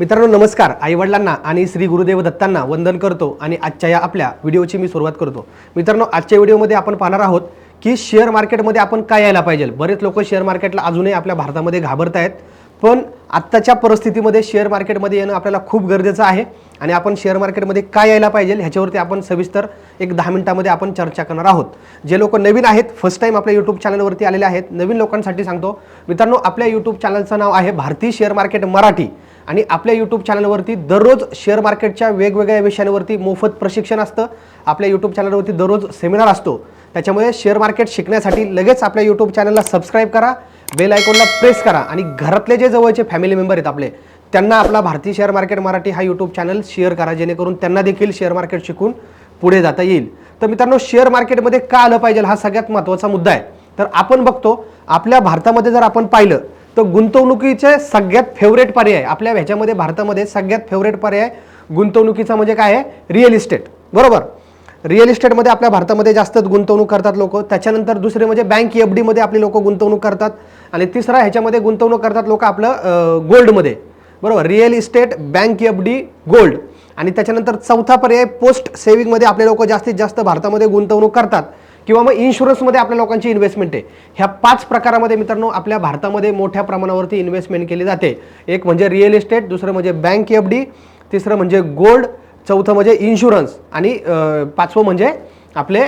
मित्रांनो नमस्कार. आईवडिलांना आणि श्री गुरुदेव दत्तांना वंदन करतो आणि आजच्या या आपल्या व्हिडिओची मी सुरुवात करतो. मित्रांनो आजच्या व्हिडिओमध्ये आपण पाहणार आहोत की शेअर मार्केटमध्ये आपण काय यायला पाहिजे. बरेच लोक शेअर मार्केटला अजूनही आपल्या भारतामध्ये घाबरत आहेत. पण आत्ताच्या परिस्थितीमध्ये शेअर मार्केटमध्ये येणं आपल्याला खूप गरजेचं आहे आणि आपण शेअर मार्केटमध्ये काय यायला पाहिजे ह्याच्यावरती आपण सविस्तर एक दहा मिनिटामध्ये आपण चर्चा करणार आहोत. जे लोक नवीन आहेत फर्स्ट टाईम आपल्या यूट्यूब चॅनलवरती आलेले आहेत नवीन लोकांसाठी सांगतो. मित्रांनो आपल्या यूट्यूब चॅनलचं नाव आहे भारतीय शेअर मार्केट मराठी. आणि आपल्या यूट्यूब चॅनलवरती दररोज शेअर मार्केटच्या वेगवेगळ्या विषयांवरती मोफत प्रशिक्षण असतं. आपल्या यूट्यूब चॅनलवरती दररोज सेमिनार असतो. त्याच्यामुळे शेअर मार्केट शिकण्यासाठी लगेच आपल्या यूट्यूब चॅनलला सबस्क्राईब करा बेल आयकॉनला प्रेस करा आणि घरातले जे जवळचे फॅमिली मेंबर आहेत आपले त्यांना आपला भारतीय शेअर मार्केट मराठी हा यूट्यूब चॅनल शेअर करा जेणेकरून त्यांना देखील शेअर मार्केट शिकून पुढे जाता येईल. तर मित्रांनो शेअर मार्केटमध्ये का आलं पाहिजे हा सगळ्यात महत्त्वाचा मुद्दा आहे. तर आपण बघतो आपल्या भारतामध्ये जर आपण पाहिलं तर गुंतवणुकीचे सगळ्यात फेवरेट पर्याय आपल्या ह्याच्यामध्ये भारतामध्ये सगळ्यात फेवरेट पर्याय गुंतवणुकीचा म्हणजे काय आहे? रिअल इस्टेट बरोबर? रिअल इस्टेटमध्ये आपल्या भारतामध्ये जास्त गुंतवणूक करतात लोक. त्याच्यानंतर दुसरे म्हणजे बँक एफ डीमध्ये आपली लोक गुंतवणूक करतात. आणि तिसरा ह्याच्यामध्ये गुंतवणूक करतात लोक आपलं गोल्डमध्ये बरोबर? Real estate bank F D gold आणि त्याच्यानंतर चौथा पर्याय पोस्ट सेव्हिंगमध्ये आपले लोक जास्तीत जास्त भारतामध्ये गुंतवणूक करतात. किंवा मग इन्शुरन्समध्ये आपल्या लोकांची इन्व्हेस्टमेंट आहे. ह्या पाच प्रकारामध्ये मित्रांनो आपल्या भारतामध्ये मोठ्या प्रमाणावरती इन्व्हेस्टमेंट केली जाते. एक म्हणजे रिअल इस्टेट दुसरं म्हणजे बँक एफ डी तिसरं म्हणजे गोल्ड चौथं म्हणजे इन्शुरन्स आणि पाचवं म्हणजे आपले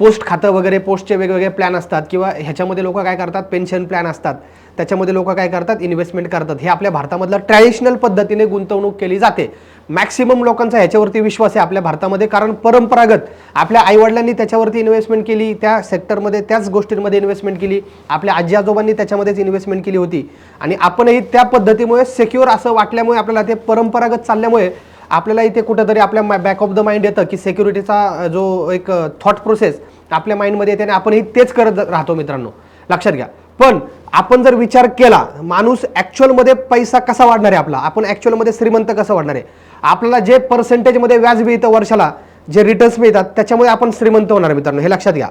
पोस्ट खातं वगैरे पोस्टचे वेगवेगळे प्लॅन असतात. किंवा ह्याच्यामध्ये लोक काय करतात? पेन्शन प्लॅन असतात. त्याच्यामध्ये लोक काय करतात? इन्व्हेस्टमेंट करतात. हे आपल्या भारतामधलं ट्रॅडिशनल पद्धतीने गुंतवणूक केली जाते. मॅक्सिमम लोकांचा ह्याच्यावरती विश्वास आहे आपल्या भारतामध्ये. कारण परंपरागत आपल्या आईवडिलांनी त्याच्यावरती इन्व्हेस्टमेंट केली त्या सेक्टरमध्ये त्याच गोष्टींमध्ये इन्व्हेस्टमेंट केली. आपल्या आजी आजोबांनी त्याच्यामध्येच इन्व्हेस्टमेंट केली होती. आणि आपणही त्या पद्धतीमुळे सेक्युअर असं वाटल्यामुळे आपल्याला ते परंपरागत चालल्यामुळे आपल्याला इथे कुठंतरी आपल्या बॅक ऑफ द माइंड येतं की सिक्युरिटीचा जो एक थॉट प्रोसेस आपल्या माइंडमध्ये येते आणि आपणही तेच करत राहतो मित्रांनो. लक्षात घ्या. पण आपण जर विचार केला माणूस ॲक्च्युअलमध्ये पैसा कसा वाढणार आहे आपला? आपण ॲक्च्युअलमध्ये श्रीमंत कसं वाढणार आहे? आपल्याला जे पर्सेंटेजमध्ये व्याज मिळतं वर्षाला जे रिटर्न्स मिळतात त्याच्यामुळे आपण श्रीमंत होणार मित्रांनो. हे लक्षात घ्या.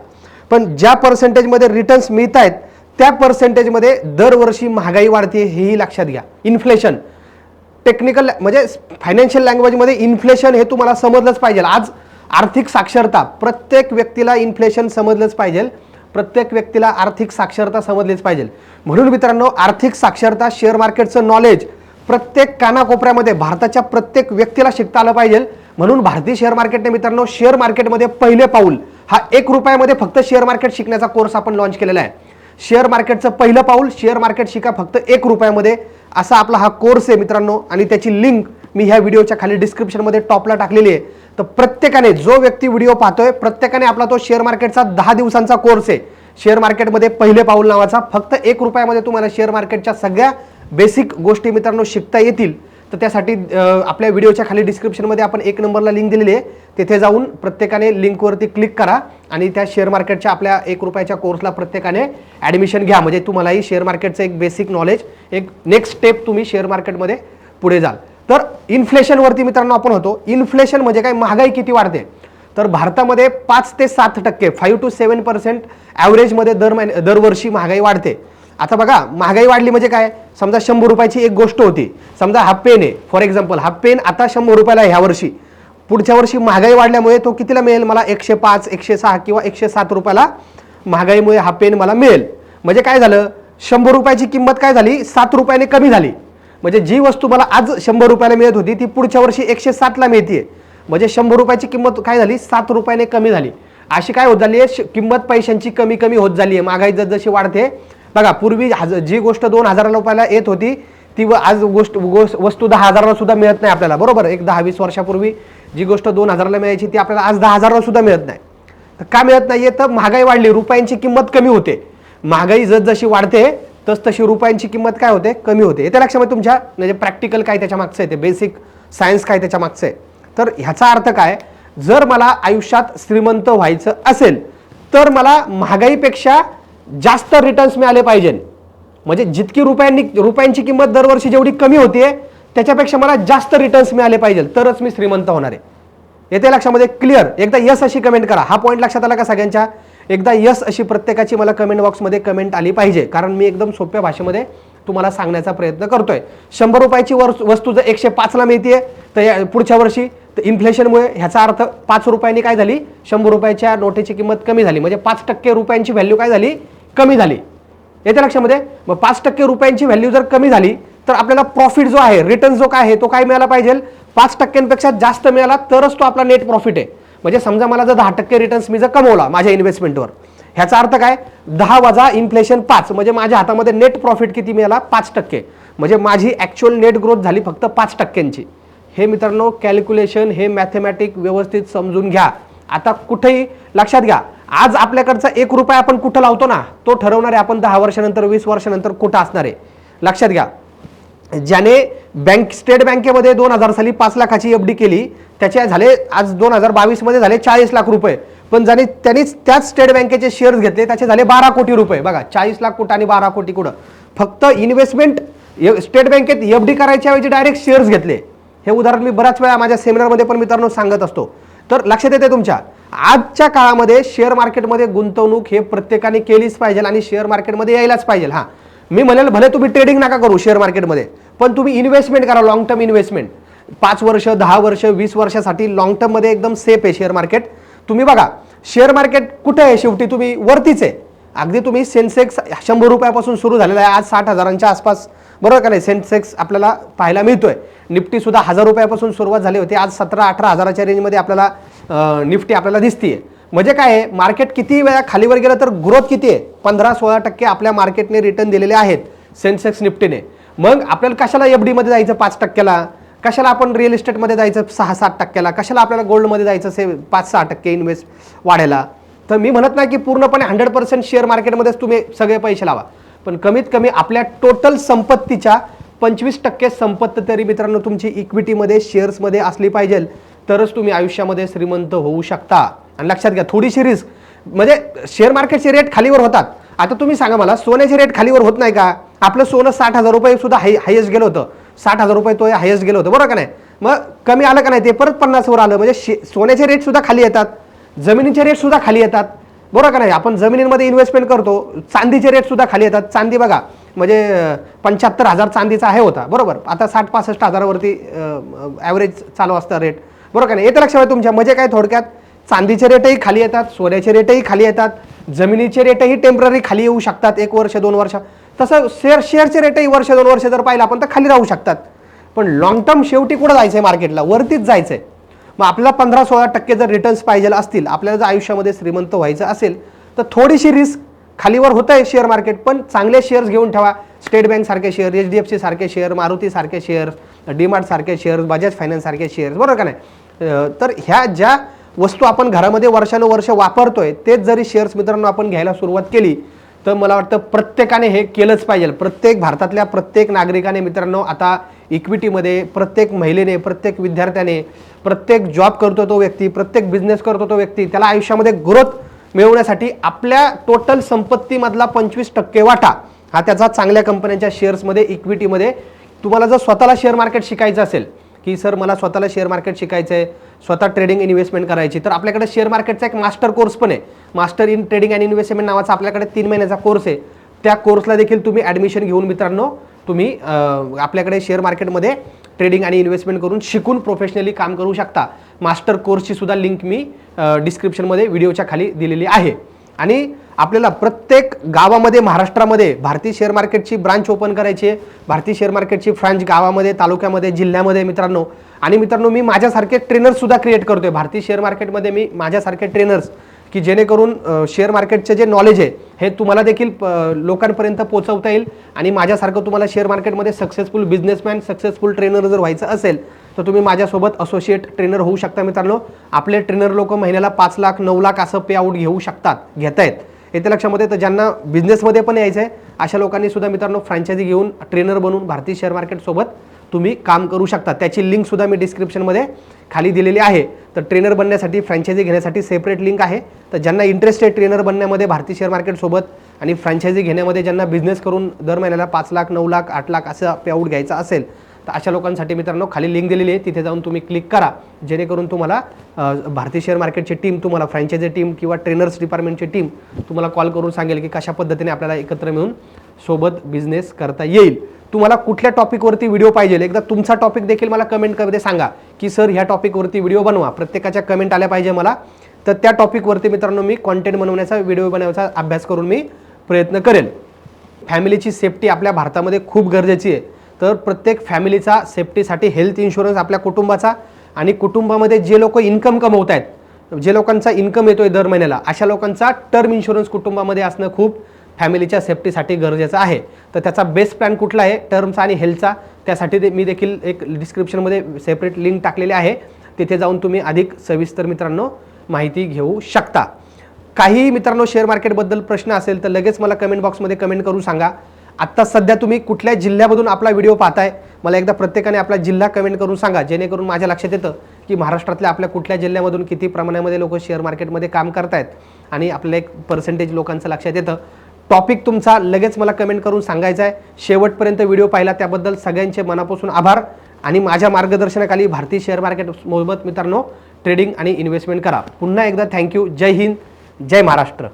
पण ज्या पर्सेंटेजमध्ये रिटर्न्स मिळत आहेत त्या पर्सेंटेजमध्ये दरवर्षी महागाई वाढते हेही लक्षात घ्या. इन्फ्लेशन टेक्निकल म्हणजे फायनान्शियल लँग्वेजमध्ये इन्फ्लेशन हे तुम्हाला समजलंच पाहिजे. आज आर्थिक साक्षरता प्रत्येक व्यक्तीला इन्फ्लेशन समजलंच पाहिजे. प्रत्येक व्यक्तीला आर्थिक साक्षरता समजलीच पाहिजे. म्हणून मित्रांनो आर्थिक साक्षरता शेअर मार्केटचं नॉलेज प्रत्येक कानाकोपऱ्यामध्ये भारताच्या प्रत्येक व्यक्तीला शिकता आलं पाहिजे. म्हणून भारतीय शेअर मार्केटने मित्रांनो शेअर मार्केटमध्ये पहिले पाऊल हा एक रुपयामध्ये फक्त शेअर मार्केट शिकण्याचा कोर्स आपण लॉन्च केलेला आहे. शेअर मार्केटचं पहिलं पाऊल शेअर मार्केट शिका फक्त एक रुपयामध्ये. असा आपला हा कोर्स आहे मित्रांनो आणि त्याची लिंक मी ह्या व्हिडिओच्या खाली डिस्क्रिप्शनमध्ये टॉपला टाकलेली आहे. तर प्रत्येकाने जो व्यक्ती व्हिडिओ पाहतोय प्रत्येकाने आपला तो शेअर मार्केटचा दहा दिवसांचा कोर्स आहे. शेअर मार्केटमध्ये पहिले पाऊल नावाचा फक्त एक रुपयामध्ये तुम्हाला शेअर मार्केटच्या सगळ्या बेसिक गोष्टी मित्रांनो शिकता येतील. तर त्यासाठी आपल्या व्हिडिओच्या खाली डिस्क्रिप्शनमध्ये आपण एक नंबरला लिंक दिलेली आहे. तिथे जाऊन प्रत्येकाने लिंकवरती क्लिक करा आणि त्या शेअर मार्केटच्या आपल्या एक रुपयाच्या कोर्सला प्रत्येकाने ॲडमिशन घ्या. म्हणजे तुम्हालाही शेअर मार्केटचं एक बेसिक नॉलेज एक नेक्स्ट स्टेप तुम्ही शेअर मार्केटमध्ये पुढे जाल. तर इन्फ्लेशनवरती मित्रांनो आपण होतो. इन्फ्लेशन म्हणजे काय? महागाई किती वाढते? तर भारतामध्ये पाच ते सात टक्के फाईव्ह टू सेवन पर्सेंट ॲव्हरेजमध्ये दर महिने दरवर्षी महागाई वाढते. आता बघा महागाई वाढली म्हणजे काय? समजा शंभर रुपयाची एक गोष्ट होती. समजा हा पेन आहे फॉर एक्झाम्पल हा पेन आता शंभर रुपयाला आहे ह्या वर्षी. पुढच्या वर्षी महागाई वाढल्यामुळे तो कितीला मिळेल? मला एकशे पाच एकशे सहा किंवा एकशे सात रुपयाला महागाईमुळे हा पेन मला मिळेल. म्हणजे काय झालं? शंभर रुपयाची किंमत काय झाली? सात रुपयाने कमी झाली. म्हणजे जी वस्तू मला आज शंभर रुपयाला मिळत होती ती पुढच्या वर्षी एकशे सातला मिळते म्हणजे शंभर रुपयाची किंमत काय झाली? सात रुपयाने कमी झाली. अशी काय होत झाली आहे? किंमत पैशांची कमी कमी होत झाली आहे. महागाई जशी वाढते बघा पूर्वी हज जी गोष्ट दोन हजार रुपयाला येत होती ती व- आज गोष्ट गोष्ट वस्तू दहा हजाराला सुद्धा मिळत नाही आपल्याला. बरोबर? एक दहा वीस वर्षापूर्वी जी गोष्ट दोन हजाराला मिळायची ती आपल्याला आज दहा हजाराला सुद्धा मिळत नाही. तर का मिळत नाहीये? तर महागाई वाढली रुपयांची किंमत कमी होते. महागाई जसजशी वाढते तस तशी रुपयांची किंमत काय होते? कमी होते. येते लक्षामध्ये तुमच्या? म्हणजे प्रॅक्टिकल काय त्याच्या मागचं आहे ते? बेसिक सायन्स काय त्याच्या मागचं आहे? तर ह्याचा अर्थ काय? जर मला आयुष्यात श्रीमंत व्हायचं असेल तर मला महागाईपेक्षा जास्त रिटर्न्स मिळाले पाहिजे. म्हणजे जितकी रुपयांनी रुपयांची किंमत दरवर्षी जेवढी कमी होते त्याच्यापेक्षा मला जास्त रिटर्न्स मिळाले पाहिजे. तरच मी श्रीमंत होणार आहे. येते लक्षामध्ये क्लिअर एकदा यस अशी कमेंट करा. हा पॉईंट लक्षात आला का सगळ्यांच्या? एकदा यस अशी प्रत्येकाची मला कमेंट बॉक्समध्ये कमेंट आली पाहिजे. कारण मी एकदम सोप्या भाषेमध्ये तुम्हाला सांगण्याचा प्रयत्न करतोय. शंभर रुपयाची वर- वस्तू जर एकशे पाचला मिळते तर या- पुढच्या वर्षी तर इन्फ्लेशनमुळे ह्याचा अर्थ पाच रुपयांनी काय झाली? शंभर रुपयाच्या नोटेची किंमत कमी झाली. म्हणजे पाच टक्के रुपयांची व्हॅल्यू काय झाली? कमी झाली. येते लक्षामध्ये मग पाच टक्के रुपयांची व्हॅल्यू जर कमी झाली तर आपल्याला प्रॉफिट जो आहे रिटर्न जो काय आहे तो काय मिळाला पाहिजे? पाच टक्क्यांपेक्षा जास्त मिळाला तरच तो आपला नेट प्रॉफिट आहे. म्हणजे समजा मला जर दहा टक्के रिटर्न्स मी जर कमवला माझ्या इन्व्हेस्टमेंटवर ह्याचा अर्थ काय? दहा वजा इन्फ्लेशन पाच म्हणजे माझ्या हातामध्ये नेट प्रॉफिट किती मिळाला? पाच टक्के. म्हणजे माझी ॲक्च्युअल नेट ग्रोथ झाली फक्त पाच टक्क्यांची. हे मित्रांनो कॅल्क्युलेशन हे मॅथमॅटिक व्यवस्थित समजून घ्या. आता कुठेही लक्षात घ्या आज आपल्याकडचा एक रुपया आपण कुठं लावतो ना तो ठरवणारे आपण दहा वर्षानंतर वीस वर्षानंतर कुठं असणार आहे. लक्षात घ्या. ज्याने बँक स्टेट बँकेमध्ये दोन हजार साली पाच लाखाची एफ डी केली त्याचे झाले आज दोन हजार बावीसमध्ये झाले चाळीस लाख रुपये. पण ज्याने त्यांनीच त्याच स्टेट बँकेचे शेअर्स घेतले त्याचे झाले बारा कोटी रुपये. बघा चाळीस लाख कुठं आणि बारा कोटी कुठं. फक्त इन्व्हेस्टमेंट स्टेट बँकेत एफ डी करायच्या ऐवजी डायरेक्ट शेअर्स घेतले. हे उदाहरण मी बऱ्याच वेळा माझ्या सेमिनारमध्ये पण मित्रांनो सांगत असतो. तर लक्षात येते तुमच्या. आजच्या काळामध्ये शेअर मार्केटमध्ये गुंतवणूक हे प्रत्येकाने केलीच पाहिजे आणि शेअर मार्केटमध्ये यायलाच पाहिजे. हां. मी म्हणेल भले तुम्ही ट्रेडिंग नका करू शेअर मार्केटमध्ये पण तुम्ही इन्व्हेस्टमेंट करा लॉंग टर्म इन्व्हेस्टमेंट पाच वर्ष दहा वर्ष वीस वर्षासाठी लॉंग टर्ममध्ये एकदम सेफ आहे शेअर मार्केट तुम्ही बघा शेअर मार्केट कुठे आहे शेवटी? तुम्ही वरतीच आहे. अगदी तुम्ही सेन्सेक्स शंभर रुपयापासून सुरू झालेला आहे. आज साठ हजारांच्या आसपास. बरोबर का नाही? सेन्सेक्स आपल्याला पाहायला मिळतोय. निफ्टी सुद्धा हजार रुपयापासून सुरुवात झाली होती. आज सतरा अठरा हजाराच्या रेंजमध्ये आपल्याला निफ्टी आपल्याला दिसतीये. म्हणजे काय आहे? मार्केट किती वेळा खालीवर गेलं तर ग्रोथ किती आहे? पंधरा सोळा टक्के आपल्या मार्केटने रिटर्न दिलेले आहेत सेन्सेक्स निफ्टीने. मग आपल्याला कशाला एफ डीमध्ये जायचं पाच टक्क्याला? कशाला आपण रिअल इस्टेटमध्ये जायचं सहा सात टक्क्याला? कशाला आपल्याला गोल्डमध्ये जायचं से पाच सहा टक्के इन्व्हेस्ट वाढायला? तर मी म्हणत नाही की पूर्णपणे हंड्रेड पर्सेंट शेअर मार्केटमध्येच तुम्ही सगळे पैसे लावा. पण कमीत कमी आपल्या टोटल संपत्तीच्या पंचवीस टक्के संपत्त तरी मित्रांनो तुमची इक्विटीमध्ये शेअर्समध्ये असली पाहिजे तरच तुम्ही आयुष्यामध्ये श्रीमंत होऊ शकता. आणि लक्षात घ्या थोडीशी रिस्क म्हणजे शेअर मार्केटचे रेट खालीवर होतात. आता तुम्ही सांगा मला सोन्याचे रेट खालीवर होत नाही का? आपलं सोनं साठ हजार रुपये सुद्धा हाय हायेस्ट गेलं होतं. साठ हजार रुपये तो हायेस्ट गेलं होतं बरोबर का नाही? मग कमी आलं का नाही? ते परत पन्नासवर आलं. म्हणजे शे- सोन्याचे रेट सुद्धा खाली येतात. जमिनीचे रेट सुद्धा खाली येतात. बरोबर का नाही? आपण जमिनींमध्ये इन्व्हेस्टमेंट करतो चांदीचे रेट सुद्धा खाली येतात. चांदी बघा म्हणजे पंच्याहत्तर हजार चांदीचा आहे होता. बरोबर? आता साठ पासष्ट हजारावरती ॲव्हरेज चालू असतं रेट बरोबर का नाही? येतं लक्षात तुमच्या. म्हणजे काय थोडक्यात? चांदीचे रेटही खाली येतात सोन्याचे रेटही खाली येतात जमिनीचे रेटही टेंपररी खाली येऊ शकतात एक वर्ष दोन वर्ष. तसं शेअर शेअरचे रेटही वर्ष दोन वर्ष जर पाहिलं आपण तर खाली राहू शकतात. पण लॉंग टर्म शेवटी कुठं जायचं आहे मार्केटला वरतीच जायचं आहे मग आपल्याला पंधरा सोळा टक्के जर रिटर्न्स पाहिजे असतील आपल्याला जर आयुष्यामध्ये श्रीमंत व्हायचं असेल तर थोडीशी रिस्क खालीवर होत आहे शेअर मार्केट पण चांगले शेअर्स घेऊन ठेवा. स्टेट बँक सारखे share H D F C सारखे शेअर मारुती सारखे शेअर डीमार्ट सारखे शेअर बजाज फायनान्स सारखे शेअर्स बरोबर का नाही? तर ह्या ज्या वस्तू आपण घरामध्ये वर्षानुवर्ष वापरतोय तेच जरी शेअर्स मित्रांनो आपण घ्यायला सुरुवात केली तर मला वाटतं प्रत्येकाने हे केलंच पाहिजे. प्रत्येक भारतातल्या प्रत्येक नागरिकाने मित्रांनो आता इक्विटीमध्ये प्रत्येक महिलेने प्रत्येक विद्यार्थ्याने प्रत्येक जॉब करतो तो व्यक्ती प्रत्येक बिझनेस करतो तो व्यक्ती त्याला आयुष्यामध्ये ग्रोथ मिळवण्यासाठी आपल्या टोटल संपत्तीमधला पंचवीस टक्के वाटा हा त्याचा चांगल्या कंपन्यांच्या शेअर्समध्ये इक्विटीमध्ये तुम्हाला जर स्वतःला शेअर मार्केट शिकायचं असेल की सर मला स्वतःला शेअर मार्केट शिकायचं आहे स्वतः ट्रेडिंग इन्व्हेस्टमेंट करायची. तर आपल्याकडे शेअर मार्केटचा एक मास्टर कोर्स पण आहे. Master in trading and investment नावाचा आपल्याकडे तीन महिन्याचा कोर्स आहे. त्या कोर्सला देखील तुम्ही ॲडमिशन घेऊन मित्रांनो तुम्ही आपल्याकडे शेअर मार्केटमध्ये ट्रेडिंग आणि इन्व्हेस्टमेंट करून शिकून प्रोफेशनली काम करू शकता. मास्टर कोर्सची सुद्धा लिंक मी डिस्क्रिप्शनमध्ये व्हिडिओच्या खाली दिलेली आहे. आणि आपल्याला प्रत्येक गावामध्ये महाराष्ट्रामध्ये भारतीय शेअर मार्केटची ब्रांच ओपन करायची आहे. भारतीय शेअर मार्केटची फ्रांच गावामध्ये तालुक्यामध्ये जिल्ह्यामध्ये मित्रांनो. आणि मित्रांनो मी माझ्यासारखे ट्रेनर्ससुद्धा क्रिएट करतोय. भारतीय शेअर मार्केटमध्ये मी माझ्यासारखे ट्रेनर्स की जेणेकरून शेअर मार्केटचे जे नॉलेज आहे हे तुम्हाला देखील लोकांपर्यंत पोहोचवता येईल. आणि माझ्यासारखं तुम्हाला शेअर मार्केटमध्ये सक्सेसफुल बिझनेसमॅन सक्सेसफुल ट्रेनर जर व्हायचं असेल तर तुम्ही माझ्यासोबत असोसिएट ट्रेनर होऊ शकता मित्रांनो. आपले ट्रेनर लोक महिन्याला पाच लाख नऊ लाख असं पे आउट घेऊ शकतात घेत आहेत येत्या लक्षामध्ये तर ज्यांना बिझनेसमध्ये पण यायचं आहे अशा लोकांनी सुद्धा मित्रांनो फ्रँचायझी घेऊन ट्रेनर बनून भारतीय शेअर मार्केटसोबत तुम्ही काम करू शकता. त्याची लिंक सुद्धा मी डिस्क्रिप्शनमध्ये खाली दिलेली आहे. तर ट्रेनर बनण्यासाठी फ्रँचायझी घेण्यासाठी सेपरेट लिंक आहे. तर ज्यांना इंटरेस्ट आहे ट्रेनर बनण्यामध्ये भारतीय शेअर मार्केटसोबत आणि फ्रँचायझी घेण्यामध्ये ज्यांना बिझनेस करून दर महिन्याला पाच लाख नऊ लाख आठ लाख असं पे आउट घ्यायचा असेल तर अशा लोकांसाठी मित्रांनो खाली लिंक दिलेली आहे. तिथे जाऊन तुम्ही क्लिक करा. जेणेकरून तुम्हाला भारतीय शेअर मार्केटची टीम तुम्हाला फ्रँचायझी टीम किंवा ट्रेनर्स डिपार्टमेंटची टीम तुम्हाला कॉल करून सांगेल की कशा पद्धतीने आपल्याला एकत्र मिळून सोबत बिझनेस करता येईल. तुम्हाला कुठल्या टॉपिकवरती व्हिडिओ पाहिजे? एकदा तुमचा टॉपिक देखील मला कमेंटमध्ये सांगा की सर ह्या टॉपिकवरती व्हिडिओ बनवा. प्रत्येकाच्या कमेंट आल्या पाहिजे मला. तर त्या टॉपिकवरती मित्रांनो मी कॉन्टेंट बनवण्याचा व्हिडिओ बनवण्याचा अभ्यास करून मी प्रयत्न करेल. फॅमिलीची सेफ्टी आपल्या भारतामध्ये खूप गरजेची आहे. तर प्रत्येक फॅमिलीचा सेफ्टीसाठी हेल्थ इन्शुरन्स आपल्या कुटुंबाचा आणि कुटुंबामध्ये जे लोक इन्कम कमवत आहेत जे लोकांचा इन्कम येतोय दर महिन्याला अशा लोकांचा टर्म इन्शुरन्स कुटुंबामध्ये असणं खूप फॅमिलीच्या सेफ्टीसाठी गरजेचं आहे. तर त्याचा बेस्ट प्लॅन कुठला आहे टर्मचा आणि हेल्थचा त्यासाठी ते मी देखील एक डिस्क्रिप्शनमध्ये सेपरेट लिंक टाकलेली आहे. तिथे जाऊन तुम्ही अधिक सविस्तर मित्रांनो माहिती घेऊ शकता. काही मित्रांनो शेअर मार्केटबद्दल प्रश्न असेल तर लगेच मला कमेंट बॉक्समध्ये कमेंट करून सांगा. आत्ता सध्या तुम्ही कुठल्या जिल्ह्यामधून आपला व्हिडिओ पाहताय मला एकदा प्रत्येकाने आपला जिल्हा कमेंट करून सांगा जेणेकरून माझ्या लक्षात येतं की महाराष्ट्रातल्या आपल्या कुठल्या जिल्ह्यामधून किती प्रमाणामध्ये लोक शेअर मार्केटमध्ये काम करतायत. आणि आपलं एक पर्सेंटेज लोकांचं लक्षात येतं. टॉपिक तुमचा लगेच मला कमेंट करून सांगायचा आहे शेवटपर्यंत व्हिडिओ पाहिला त्याबद्दल सगळ्यांचे मनापासून आभार. आणि माझ्या मार्गदर्शनाखाली भारतीय शेअर मार्केट मोहम्मद मित्रांनो ट्रेडिंग आणि इन्व्हेस्टमेंट करा. पुन्हा एकदा थँक्यू जय हिंद जय महाराष्ट्र.